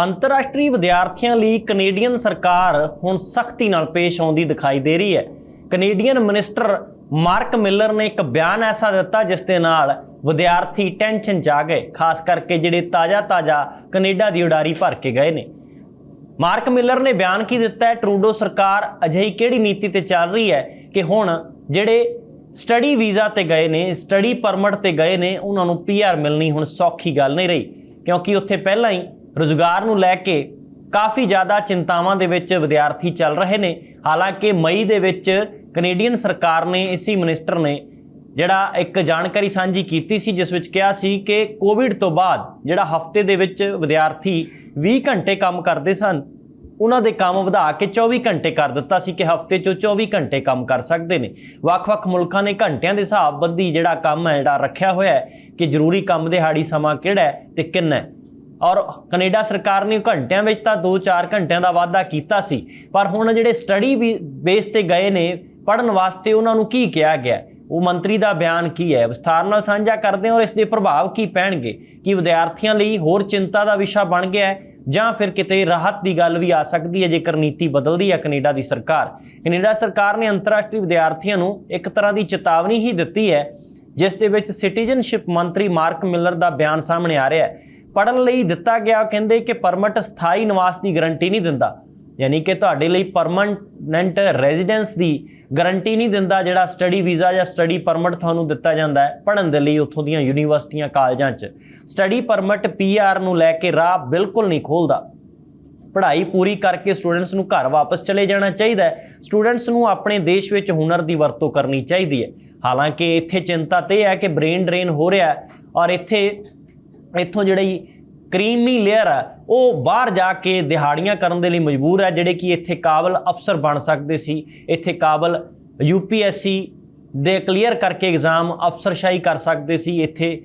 ਅੰਤਰਰਾਸ਼ਟਰੀ ਵਿਦਿਆਰਥੀਆਂ ਲਈ ਕੈਨੇਡੀਅਨ ਸਰਕਾਰ ਹੁਣ ਸਖਤੀ ਨਾਲ ਪੇਸ਼ ਆਉਂਦੀ ਦਿਖਾਈ ਦੇ ਰਹੀ ਹੈ। ਕੈਨੇਡੀਅਨ ਮਿਨਿਸਟਰ ਮਾਰਕ ਮਿਲਰ ਨੇ ਇੱਕ ਬਿਆਨ ਐਸਾ ਦਿੱਤਾ ਜਿਸ ਦੇ ਨਾਲ ਵਿਦਿਆਰਥੀ ਟੈਨਸ਼ਨ 'ਚ ਆ ਗਏ, ਖਾਸ ਕਰਕੇ ਜਿਹੜੇ ਤਾਜ਼ਾ-ਤਾਜ਼ਾ ਕੈਨੇਡਾ ਦੀ ਉਡਾਰੀ ਭਰ ਕੇ ਗਏ ਨੇ। ਮਾਰਕ ਮਿਲਰ ਨੇ ਬਿਆਨ ਕੀ ਦਿੱਤਾ ਹੈ? ਟਰੂਡੋ ਸਰਕਾਰ ਅਜਿਹੀ ਕਿਹੜੀ ਨੀਤੀ ਤੇ ਚੱਲ ਰਹੀ ਹੈ ਕਿ ਹੁਣ ਜਿਹੜੇ ਸਟੱਡੀ ਵੀਜ਼ਾ ਤੇ ਗਏ ਨੇ, ਸਟੱਡੀ ਪਰਮਿਟ ਤੇ ਗਏ ਨੇ, ਉਹਨਾਂ ਨੂੰ ਪੀਆਰ ਮਿਲਣੀ ਹੁਣ ਸੌਖੀ ਗੱਲ ਨਹੀਂ ਰਹੀ, ਕਿਉਂਕਿ ਉੱਥੇ ਪਹਿਲਾਂ ਹੀ ਰੁਜ਼ਗਾਰ ਨੂੰ ਲੈ ਕੇ ਕਾਫੀ ਜ਼ਿਆਦਾ ਚਿੰਤਾਵਾਂ ਦੇ ਵਿੱਚ ਵਿਦਿਆਰਥੀ ਚੱਲ ਰਹੇ ਨੇ। ਹਾਲਾਂਕਿ ਮਈ ਦੇ ਵਿੱਚ ਕੈਨੇਡੀਅਨ ਸਰਕਾਰ ਨੇ, ਇਸੀ ਮਿਨਿਸਟਰ ਨੇ ਜਿਹੜਾ ਇੱਕ ਜਾਣਕਾਰੀ ਸਾਂਝੀ ਕੀਤੀ ਸੀ, ਜਿਸ ਵਿੱਚ ਕਿਹਾ ਸੀ ਕਿ ਕੋਵਿਡ ਤੋਂ ਬਾਅਦ ਜਿਹੜਾ ਹਫ਼ਤੇ ਦੇ ਵਿੱਚ ਵਿਦਿਆਰਥੀ 20 ਘੰਟੇ ਕੰਮ ਕਰਦੇ ਸਨ, ਉਹਨਾਂ ਦੇ ਕੰਮ ਵਧਾ ਕੇ 24 ਘੰਟੇ ਕਰ ਦਿੱਤਾ ਸੀ ਕਿ ਹਫ਼ਤੇ 'ਚੋਂ 24 ਘੰਟੇ ਕੰਮ ਕਰ ਸਕਦੇ ਨੇ। ਵੱਖ-ਵੱਖ ਮੁਲਕਾਂ ਨੇ ਘੰਟਿਆਂ ਦੇ ਹਿਸਾਬ ਬੰਦੀ ਜਿਹੜਾ ਕੰਮ ਹੈ, ਜਿਹੜਾ ਰੱਖਿਆ ਹੋਇਆ ਹੈ ਕਿ ਜ਼ਰੂਰੀ ਕੰਮ ਦਿਹਾੜੀ ਸਮਾਂ ਕਿਹੜਾ ਹੈ ਤੇ ਕਿੰਨਾ ਹੈ। ਔਰ ਕੈਨੇਡਾ ਸਰਕਾਰ ਨੇ ਘੰਟਿਆਂ ਵਿੱਚ ਤਾਂ 2-4 ਘੰਟਿਆਂ ਦਾ ਵਾਅਦਾ ਕੀਤਾ ਸੀ, ਪਰ ਹੁਣ ਜਿਹੜੇ ਸਟੱਡੀ ਵੀ ਬੇਸ ਤੇ ਗਏ ਨੇ ਪੜਨ ਵਾਸਤੇ ਉਹਨਾਂ ਨੂੰ ਕੀ ਕਿਹਾ ਗਿਆ? ਉਹ ਮੰਤਰੀ ਦਾ ਬਿਆਨ ਕੀ ਹੈ? ਵਿਸਥਾਰ ਨਾਲ ਸਾਂਝਾ ਕਰਦੇ ਹਾਂ ਔਰ ਇਸ ਦੇ ਪ੍ਰਭਾਵ ਕੀ ਪੈਣਗੇ? ਕਿ ਵਿਦਿਆਰਥੀਆਂ ਲਈ ਹੋਰ ਚਿੰਤਾ ਦਾ ਵਿਸ਼ਾ ਬਣ ਗਿਆ ਹੈ? ਜਾਂ ਫਿਰ ਕਿਤੇ ਰਾਹਤ ਦੀ ਗੱਲ ਵੀ ਆ ਸਕਦੀ ਹੈ ਜੇਕਰ ਨੀਤੀ ਬਦਲਦੀ ਹੈ ਕੈਨੇਡਾ ਦੀ ਸਰਕਾਰ? ਕੈਨੇਡਾ ਸਰਕਾਰ ਨੇ ਅੰਤਰਰਾਸ਼ਟਰੀ ਵਿਦਿਆਰਥੀਆਂ ਨੂੰ ਇੱਕ ਤਰ੍ਹਾਂ ਦੀ ਚੇਤਾਵਨੀ ਹੀ ਦਿੱਤੀ ਹੈ, ਜਿਸ ਦੇ ਵਿੱਚ ਸਿਟੀਜ਼ਨਸ਼ਿਪ ਮੰਤਰੀ ਮਾਰਕ ਮਿਲਰ ਦਾ ਬਿਆਨ ਸਾਹਮਣੇ ਆ ਰਿਹਾ ਹੈ। ਪੜਨ ਲਈ ਦਿੱਤਾ ਗਿਆ ਕਹਿੰਦੇ ਕਿ ਪਰਮਿਟ ਸਥਾਈ ਨਿਵਾਸ ਦੀ ਗਾਰੰਟੀ ਨਹੀਂ ਦਿੰਦਾ। ਯਾਨੀ ਕਿ ਤੁਹਾਡੇ ਲਈ ਪਰਮਨੈਂਟ ਰੈਜ਼ੀਡੈਂਸ ਦੀ ਗਾਰੰਟੀ ਨਹੀਂ ਦਿੰਦਾ, ਜਿਹੜਾ ਸਟੱਡੀ ਵੀਜ਼ਾ ਜਾਂ ਸਟੱਡੀ ਪਰਮਿਟ ਤੁਹਾਨੂੰ ਦਿੱਤਾ ਜਾਂਦਾ ਹੈ ਪੜਨ ਦੇ ਲਈ ਉੱਥੋਂ ਦੀਆਂ ਯੂਨੀਵਰਸਿਟੀਆਂ, ਕਾਲਜਾਂ 'ਚ। ਸਟੱਡੀ ਪਰਮਿਟ ਪੀਆਰ ਨੂੰ ਲੈ ਕੇ ਰਾਹ ਬਿਲਕੁਲ ਨਹੀਂ ਖੋਲਦਾ। ਪੜ੍ਹਾਈ ਪੂਰੀ ਕਰਕੇ ਸਟੂਡੈਂਟਸ ਨੂੰ ਘਰ ਵਾਪਸ ਚਲੇ ਜਾਣਾ ਚਾਹੀਦਾ ਹੈ। ਸਟੂਡੈਂਟਸ ਨੂੰ ਆਪਣੇ ਦੇਸ਼ ਵਿੱਚ ਹੁਨਰ ਦੀ ਵਰਤੋਂ ਕਰਨੀ ਚਾਹੀਦੀ ਹੈ। ਹਾਲਾਂਕਿ ਇੱਥੇ ਚਿੰਤਾ ਤੇ ਹੈ ਕਿ ਬ੍ਰੇਨ ਡਰੇਨ ਹੋ ਰਿਹਾ ਹੈ ਔਰ ਇੱਥੇ ਇੱਥੋਂ ਜਿਹੜੀ ਕਰੀਮੀ ਲੇਅਰ ਹੈ ਉਹ ਬਾਹਰ ਜਾ ਕੇ ਦਿਹਾੜੀਆਂ ਕਰਨ ਦੇ ਲਈ ਮਜਬੂਰ ਹੈ ਜਿਹੜੇ ਕਿ ਇੱਥੇ ਕਾਬਲ ਅਫਸਰ ਬਣ ਸਕਦੇ ਸੀ। ਇੱਥੇ ਕਾਬਲ ਯੂਪੀਐਸਸੀ ਦੇ ਕਲੀਅਰ ਕਰਕੇ ਐਗਜ਼ਾਮ ਅਫਸਰਸ਼ਾਹੀ ਕਰ ਸਕਦੇ ਸੀ। ਇੱਥੇ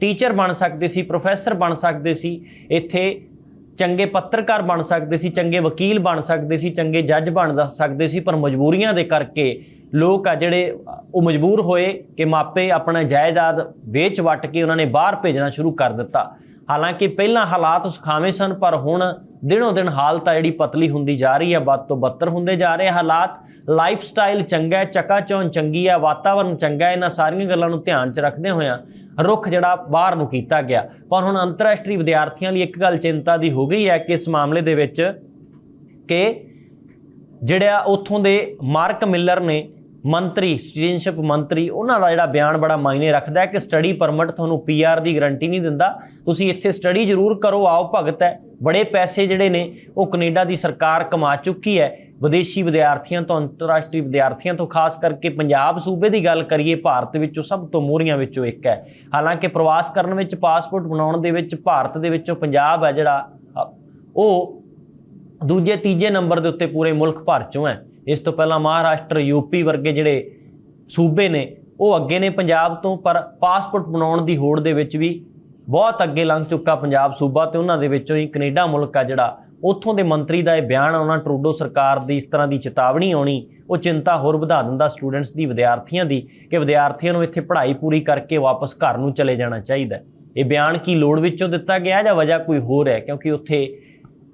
ਟੀਚਰ ਬਣ ਸਕਦੇ ਸੀ ਪ੍ਰੋਫੈਸਰ ਬਣ ਸਕਦੇ ਸੀ। ਇੱਥੇ ਚੰਗੇ ਪੱਤਰਕਾਰ ਬਣ ਸਕਦੇ ਸੀ, ਚੰਗੇ ਵਕੀਲ ਬਣ ਸਕਦੇ ਸੀ, ਚੰਗੇ ਜੱਜ ਬਣ ਦ- ਸਕਦੇ ਸੀ, ਪਰ ਮਜਬੂਰੀਆਂ ਦੇ ਕਰਕੇ ਲੋਕ ਆ ਜਿਹੜੇ, ਉਹ ਮਜਬੂਰ ਹੋਏ ਕਿ ਮਾਪੇ ਆਪਣਾ ਜਾਇਦਾਦ ਵੇਚ ਵਟ ਕੇ ਉਹਨਾਂ ਨੇ ਬਾਹਰ ਭੇਜਣਾ ਸ਼ੁਰੂ ਕਰ ਦਿੱਤਾ। ਹਾਲਾਂਕਿ ਪਹਿਲਾਂ ਹਾਲਾਤ ਸੁਖਾਵੇਂ ਸਨ, ਪਰ ਹੁਣ ਦਿਨੋਂ ਦਿਨ ਹਾਲਤ ਆ ਜਿਹੜੀ ਪਤਲੀ ਹੁੰਦੀ ਜਾ ਰਹੀ ਹੈ ਵੱਧ ਤੋਂ ਬੱਤਰ ਹੁੰਦੇ ਜਾ ਰਹੇ ਹਾਲਾਤ। ਲਾਈਫ ਸਟਾਈਲ ਚੰਗਾ ਹੈ ਚਕਾਚੌਂਧ ਚੰਗੀ ਹੈ ਵਾਤਾਵਰਣ ਚੰਗਾ ਹੈ, ਇਹਨਾਂ ਸਾਰੀਆਂ ਗੱਲਾਂ ਨੂੰ ਧਿਆਨ 'ਚ ਰੱਖਦੇ ਹੋਇਆਂ ਰੁੱਖ ਜਿਹੜਾ ਬਾਹਰ ਨੂੰ ਕੀਤਾ ਗਿਆ। ਪਰ ਹੁਣ ਅੰਤਰਰਾਸ਼ਟਰੀ ਵਿਦਿਆਰਥੀਆਂ ਲਈ ਇੱਕ ਗੱਲ ਚਿੰਤਾ ਦੀ ਹੋ ਗਈ ਹੈ ਕਿ ਇਸ ਮਾਮਲੇ ਦੇ ਵਿੱਚ ਕਿ ਜਿਹੜਾ ਉੱਥੋਂ ਦੇ ਮਾਰਕ ਮਿਲਰ ਨੇ ਮੰਤਰੀ, ਸਿਟੀਜ਼ਨਸ਼ਿਪ ਮੰਤਰੀ, ਉਹਨਾਂ ਦਾ ਜਿਹੜਾ ਬਿਆਨ ਬੜਾ ਮਾਇਨੇ ਰੱਖਦਾ ਹੈ ਕਿ ਸਟੱਡੀ ਪਰਮਿਟ ਤੁਹਾਨੂੰ ਪੀਆਰ ਦੀ ਗਾਰੰਟੀ ਨਹੀਂ ਦਿੰਦਾ। ਤੁਸੀਂ ਇੱਥੇ ਸਟੱਡੀ ਜ਼ਰੂਰ ਕਰੋ, ਆਓ ਭਗਤ ਹੈ। ਬੜੇ ਪੈਸੇ ਜਿਹੜੇ ਨੇ, ਉਹ ਕੈਨੇਡਾ ਦੀ ਸਰਕਾਰ ਕਮਾ ਚੁੱਕੀ ਹੈ। ਵਿਦੇਸ਼ੀ ਵਿਦਿਆਰਥੀਆਂ ਤੋਂ, ਅੰਤਰਰਾਸ਼ਟਰੀ ਵਿਦਿਆਰਥੀਆਂ ਤੋਂ, ਖਾਸ ਕਰਕੇ ਪੰਜਾਬ ਸੂਬੇ ਦੀ ਗੱਲ ਕਰੀਏ, ਭਾਰਤ ਵਿੱਚੋਂ ਸਭ ਤੋਂ ਮੋਹਰੀਆਂ ਵਿੱਚੋਂ ਇੱਕ ਹੈ। ਹਾਲਾਂਕਿ ਪ੍ਰਵਾਸ ਕਰਨ ਵਿੱਚ, ਪਾਸਪੋਰਟ ਬਣਾਉਣ ਦੇ ਵਿੱਚ, ਭਾਰਤ ਦੇ ਵਿੱਚੋਂ ਪੰਜਾਬ ਹੈ ਜਿਹੜਾ ਉਹ ਦੂਜੇ, ਤੀਜੇ ਨੰਬਰ ਦੇ ਉੱਤੇ ਪੂਰੇ ਮੁਲਕ ਭਰ ਚੋਂ ਹੈ। ਇਸ ਤੋਂ ਪਹਿਲਾਂ ਮਹਾਰਾਸ਼ਟਰ ਯੂਪੀ ਵਰਗੇ ਜਿਹੜੇ ਸੂਬੇ ਨੇ, ਉਹ ਅੱਗੇ ਨੇ ਪੰਜਾਬ ਤੋਂ, ਪਰ ਪਾਸਪੋਰਟ ਬਣਾਉਣ ਦੀ ਹੋੜ ਦੇ ਵਿੱਚ ਵੀ ਬਹੁਤ ਅੱਗੇ ਲੰਘ ਚੁੱਕਾ ਪੰਜਾਬ ਸੂਬਾ ਤੇ ਉਹਨਾਂ ਦੇ ਵਿੱਚੋਂ ਹੀ ਕੈਨੇਡਾ ਮੁਲਕ ਆ ਜਿਹੜਾ, ਉੱਥੋਂ ਦੇ ਮੰਤਰੀ ਦਾ ਇਹ ਬਿਆਨ ਆਉਣਾ ਟਰੂਡੋ ਸਰਕਾਰ ਦੀ ਇਸ ਤਰ੍ਹਾਂ ਦੀ ਚੇਤਾਵਨੀ ਆਉਣੀ, ਉਹ ਚਿੰਤਾ ਹੋਰ ਵਧਾ ਦਿੰਦਾ ਸਟੂਡੈਂਟਸ ਦੀ, ਵਿਦਿਆਰਥੀਆਂ ਦੀ, ਕਿ ਵਿਦਿਆਰਥੀਆਂ ਨੂੰ ਇੱਥੇ ਪੜ੍ਹਾਈ ਪੂਰੀ ਕਰਕੇ ਵਾਪਸ ਘਰ ਨੂੰ ਚਲੇ ਜਾਣਾ ਚਾਹੀਦਾ। ਇਹ ਬਿਆਨ ਕੀ ਲੋੜ ਵਿੱਚੋਂ ਦਿੱਤਾ ਗਿਆ ਜਾਂ ਵਜ੍ਹਾ ਕੋਈ ਹੋਰ ਹੈ? ਕਿਉਂਕਿ ਉੱਥੇ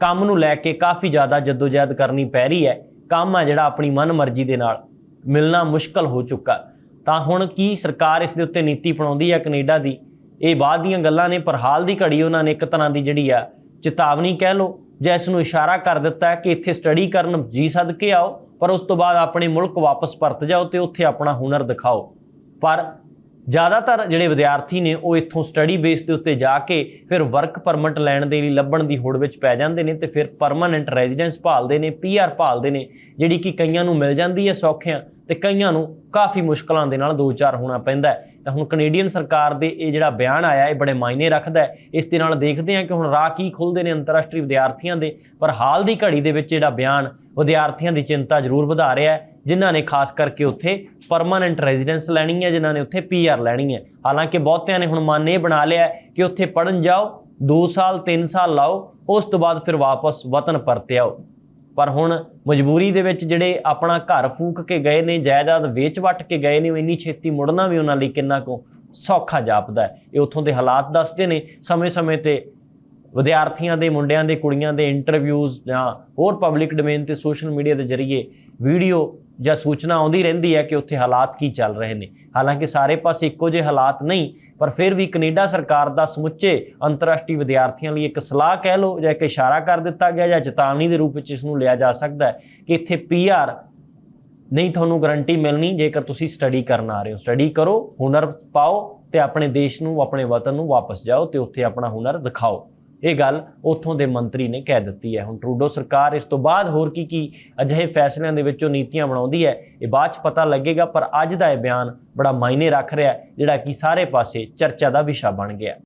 ਕੰਮ ਨੂੰ ਲੈ ਕੇ ਕਾਫੀ ਜ਼ਿਆਦਾ ਜਦੋਜਹਿਦ ਕਰਨੀ ਪੈ ਰਹੀ ਹੈ। ਕੰਮ ਹੈ ਜਿਹੜਾ ਆਪਣੀ ਮਨਮਰਜ਼ੀ ਦੇ ਨਾਲ ਮਿਲਣਾ ਮੁਸ਼ਕਲ ਹੋ ਚੁੱਕਾ। ਤਾਂ ਹੁਣ ਕੀ ਸਰਕਾਰ ਇਸ ਦੇ ਉੱਤੇ ਨੀਤੀ ਬਣਾਉਂਦੀ ਹੈ ਕੈਨੇਡਾ ਦੀ? ਇਹ ਬਾਅਦ ਦੀਆਂ ਗੱਲਾਂ ਨੇ, ਪਰ ਹਾਲ ਦੀ ਘੜੀ ਉਹਨਾਂ ਨੇ ਇੱਕ ਤਰ੍ਹਾਂ ਦੀ ਜਿਹੜੀ ਆ ਚੇਤਾਵਨੀ ਕਹਿ ਲਓ ਜਾਂ ਇਸ ਨੂੰ ਇਸ਼ਾਰਾ ਕਰ ਦਿੱਤਾ ਕਿ ਇੱਥੇ ਸਟੱਡੀ ਕਰਨ ਜੀ ਸਦਕੇ ਆਓ, ਪਰ ਉਸ ਤੋਂ ਬਾਅਦ ਆਪਣੇ ਮੁਲਕ ਵਾਪਸ ਪਰਤ ਜਾਓ ਤੇ ਉੱਥੇ ਆਪਣਾ ਹੁਨਰ ਦਿਖਾਓ। ਪਰ ਜ਼ਿਆਦਾਤਰ ਜਿਹੜੇ ਵਿਦਿਆਰਥੀ ਨੇ ਉਹ ਇੱਥੋਂ ਸਟੱਡੀ ਬੇਸ ਦੇ ਉੱਤੇ ਜਾ ਕੇ ਫਿਰ ਵਰਕ ਪਰਮਿਟ ਲੈਣ ਦੇ ਲਈ ਲੱਭਣ ਦੀ ਹੋੜ ਵਿੱਚ ਪੈ ਜਾਂਦੇ ਨੇ ਤੇ ਫਿਰ ਪਰਮਾਨੈਂਟ ਰੈਜ਼ੀਡੈਂਸ ਭਾਲਦੇ ਨੇ ਪੀਆਰ ਭਾਲਦੇ ਨੇ, ਜਿਹੜੀ ਕਿ ਕਈਆਂ ਨੂੰ ਮਿਲ ਜਾਂਦੀ ਹੈ ਸੌਖਿਆਂ ਤੇ ਕਈਆਂ ਨੂੰ ਕਾਫੀ ਮੁਸ਼ਕਲਾਂ ਦੇ ਨਾਲ ਦੋ ਚਾਰ ਹੋਣਾ ਪੈਂਦਾ ਤਾਂ ਹੁਣ ਕੈਨੇਡੀਅਨ ਸਰਕਾਰ ਦੇ ਇਹ ਜਿਹੜਾ ਬਿਆਨ ਆਇਆ, ਇਹ ਬੜੇ ਮਾਇਨੇ ਰੱਖਦਾ ਇਸ ਦੇ ਨਾਲ ਦੇਖਦੇ ਹਾਂ ਕਿ ਹੁਣ ਰਾਹ ਕੀ ਖੁੱਲਦੇ ਨੇ ਅੰਤਰਰਾਸ਼ਟਰੀ ਵਿਦਿਆਰਥੀਆਂ ਦੇ, ਪਰ ਹਾਲ ਦੀ ਘੜੀ ਦੇ ਵਿੱਚ ਜਿਹੜਾ ਬਿਆਨ ਵਿਦਿਆਰਥੀਆਂ ਦੀ ਚਿੰਤਾ ਜ਼ਰੂਰ ਵਧਾ ਰਿਹਾ ਹੈ। ਜਿਨ੍ਹਾਂ ਨੇ ਖਾਸ ਕਰਕੇ ਉੱਥੇ ਪਰਮਾਨੈਂਟ ਰੈਜ਼ੀਡੈਂਸ ਲੈਣੀ ਹੈ, ਜਿਨ੍ਹਾਂ ਨੇ ਉੱਥੇ ਪੀਆਰ ਲੈਣੀ ਹੈ। ਹਾਲਾਂਕਿ ਬਹੁਤਿਆਂ ਨੇ ਹੁਣ ਮਨ ਇਹ ਬਣਾ ਲਿਆ ਕਿ ਉੱਥੇ ਪੜਨ ਜਾਓ 2 ਸਾਲ 3 ਸਾਲ ਲਾਓ, ਉਸ ਤੋਂ ਬਾਅਦ ਫਿਰ ਵਾਪਸ ਵਤਨ ਪਰਤ ਆਓ ਪਰ ਹੁਣ ਮਜਬੂਰੀ ਦੇ ਵਿੱਚ ਜਿਹੜੇ ਆਪਣਾ ਘਰ ਫੂਕ ਕੇ ਗਏ ਨੇ, ਜਾਇਦਾਦ ਵੇਚ ਵਟ ਕੇ ਗਏ ਨੇ, ਉਹ ਇੰਨੀ ਛੇਤੀ ਮੁੜਨਾ ਵੀ ਉਹਨਾਂ ਲਈ ਕਿੰਨਾ ਕੁ ਸੌਖਾ ਜਾਪਦਾ ਹੈ। ਇਹ ਉੱਥੋਂ ਦੇ ਹਾਲਾਤ ਦੱਸਦੇ ਨੇ। ਸਮੇਂ-ਸਮੇਂ ਤੇ ਵਿਦਿਆਰਥੀਆਂ ਦੇ, ਮੁੰਡਿਆਂ ਦੇ, ਕੁੜੀਆਂ ਦੇ ਇੰਟਰਵਿਊਜ਼ ਜਾਂ ਹੋਰ ਪਬਲਿਕ ਡੋਮੇਨ ਤੇ ਸੋਸ਼ਲ ਮੀਡੀਆ ਦੇ ਜ਼ਰੀਏ ਵੀਡੀਓ ਜਾਂ ਸੂਚਨਾ ਆਉਂਦੀ ਰਹਿੰਦੀ ਹੈ ਕਿ ਉੱਥੇ ਹਾਲਾਤ ਕੀ ਚੱਲ ਰਹੇ ਨੇ। ਹਾਲਾਂਕਿ ਸਾਰੇ ਪਾਸੇ ਇੱਕੋ ਜਿਹੇ ਹਾਲਾਤ ਨਹੀਂ, ਪਰ ਫਿਰ ਵੀ ਕੈਨੇਡਾ ਸਰਕਾਰ ਦਾ ਸਮੁੱਚੇ ਅੰਤਰਰਾਸ਼ਟਰੀ ਵਿਦਿਆਰਥੀਆਂ ਲਈ ਇੱਕ ਸਲਾਹ ਕਹਿ ਲਓ ਜਾਂ ਇੱਕ ਇਸ਼ਾਰਾ ਕਰ ਦਿੱਤਾ ਗਿਆ ਜਾਂ ਚੇਤਾਵਨੀ ਦੇ ਰੂਪ ਵਿੱਚ ਇਸ ਨੂੰ ਲਿਆ ਜਾ ਸਕਦਾ ਹੈ ਕਿ ਇੱਥੇ ਪੀਆਰ ਨਹੀਂ ਤੁਹਾਨੂੰ ਗਾਰੰਟੀ ਮਿਲਣੀ ਜੇਕਰ ਤੁਸੀਂ ਸਟੱਡੀ ਕਰਨ ਆ ਰਹੇ ਹੋ। ਸਟੱਡੀ ਕਰੋ, ਹੁਨਰ ਪਾਓ ਤੇ ਆਪਣੇ ਦੇਸ਼ ਨੂੰ, ਆਪਣੇ ਵਤਨ ਨੂੰ ਵਾਪਸ ਜਾਓ ਤੇ ਉੱਥੇ ਆਪਣਾ ਹੁਨਰ ਦਿਖਾਓ। ਇਹ ਗੱਲ ਉੱਥੋਂ ਦੇ ਮੰਤਰੀ ਨੇ ਕਹਿ ਦਿੱਤੀ ਹੈ। ਹੁਣ ਟਰੂਡੋ ਸਰਕਾਰ ਇਸ ਤੋਂ ਬਾਅਦ ਹੋਰ ਕੀ ਕੀ ਅਜਿਹੇ ਫੈਸਲਿਆਂ ਦੇ ਵਿੱਚੋਂ ਨੀਤੀਆਂ ਬਣਾਉਂਦੀ ਹੈ, ਇਹ ਬਾਅਦ ਚ ਪਤਾ ਲੱਗੇਗਾ, ਪਰ ਅੱਜ ਦਾ ਇਹ ਬਿਆਨ ਬੜਾ ਮਾਇਨੇ ਰੱਖ ਰਿਹਾ ਜਿਹੜਾ ਕਿ ਸਾਰੇ ਪਾਸੇ ਚਰਚਾ ਦਾ ਵਿਸ਼ਾ ਬਣ ਗਿਆ।